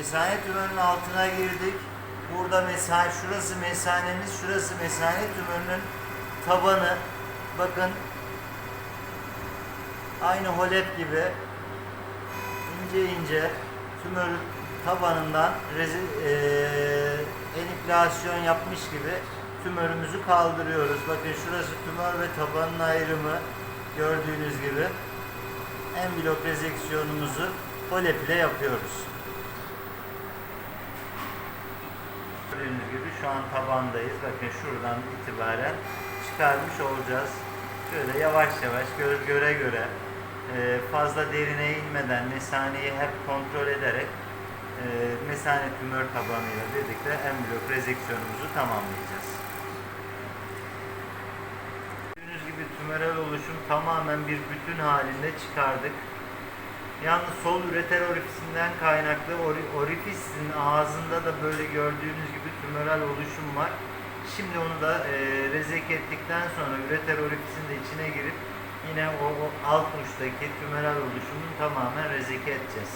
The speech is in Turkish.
Mesane tümörünün altına girdik. Burada mesane, şurası mesanemiz, şurası mesane tümörünün tabanı. Bakın aynı holep gibi ince ince tümör tabanından rezi, eee, eniplasyon yapmış gibi tümörümüzü kaldırıyoruz. Bakın şurası tümör ve tabanın ayrımı gördüğünüz gibi en blok rezeksiyonumuzu holep ile yapıyoruz. Gördüğünüz gibi şu an tabandayız. Bakın şuradan itibaren çıkarmış olacağız. Şöyle yavaş yavaş göre göre e, fazla derine inmeden mesaneyi hep kontrol ederek e, mesane tümör tabanıyla birlikte blok rezeksiyonumuzu tamamlayacağız. Gördüğünüz gibi tümörel oluşum tamamen bir bütün halinde çıkardık. Yalnız sol üreter orifisinden kaynaklı ori- orifisin ağzında da böyle gördüğünüz gibi tümörel oluşum var. Şimdi onu da e, rezek ettikten sonra üreter orifisin de içine girip yine o, o alt uçtaki tümörel oluşumun tamamen rezeke edeceğiz.